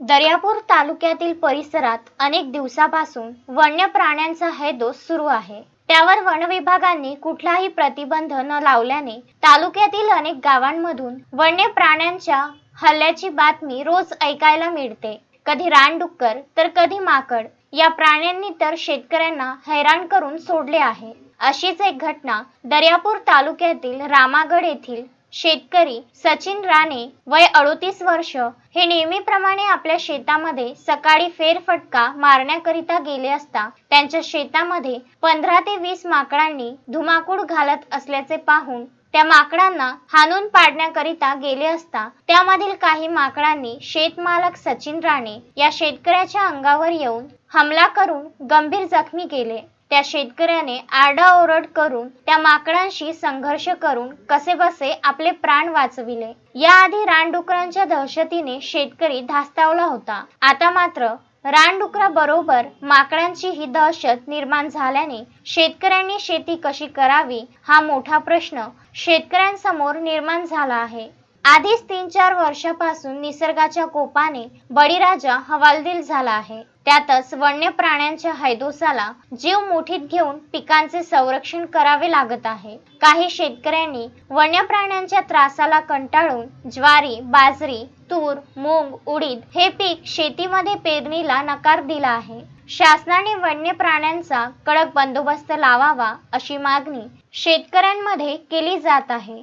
दर्यापूर तालुक्यातील परिसरात अनेक दिवसापासून वन्य प्राण्यांचा हैदोस सुरू आहे. त्यावर वन विभागांनी कुठलाही प्रतिबंध न लावल्याने तालुक्यातील अनेक गावांमधून वन्य प्राण्यांच्या हल्ल्याची बातमी रोज ऐकायला मिळते. कधी रानडुक्कर तर कधी माकड या प्राण्यांनी तर शेतकऱ्यांना हैराण करून सोडले आहे. अशीच एक घटना दर्यापूर तालुक्यातील रामागड येथील शेतकरी सचिन राणे वय अडोतीस वर्ष हे नेहमीप्रमाणे आपल्या शेतामध्ये सकाळी फेरफटका मारण्याकरिता गेले असता त्यांच्या शेतामध्ये पंधरा ते वीस माकडांनी धुमाकूळ घालत असल्याचे पाहून त्या माकडांना हाणून पाडण्याकरिता गेले असता त्यामधील काही माकडांनी शेतमालक सचिन राणे या शेतकऱ्याच्या अंगावर येऊन हमला करून गंभीर जखमी केले. त्या शेतकऱ्याने आरडाओरड करून त्या माकडांशी संघर्ष करून कसेबसे आपले प्राण वाचविले. याआधी रानडुकरांच्या दहशतीने शेतकरी धास्तावला होता. आता मात्र रानडुकराबरोबर माकडांची ही दहशत निर्माण झाल्याने शेतकऱ्यांनी शेती कशी करावी हा मोठा प्रश्न शेतकऱ्यांसमोर निर्माण झाला आहे. आधीच तीन चार वर्षापासून निसर्गाच्या कोपाने बळीराजा हवालदिल झाला आहे. त्यातच वन्य प्राण्यांच्या हैदोसाला जीव मुठीत घेऊन पिकांचे संरक्षण करावे लागत आहे. काही शेतकऱ्यांनी वन्य प्राण्यांच्या त्रासाला कंटाळून ज्वारी बाजरी तूर मूग उडीद हे पीक शेतीमध्ये पेरणीला नकार दिला आहे. शासनाने वन्य प्राण्यांचा कडक बंदोबस्त लावावा अशी मागणी शेतकऱ्यांमध्ये केली जात आहे.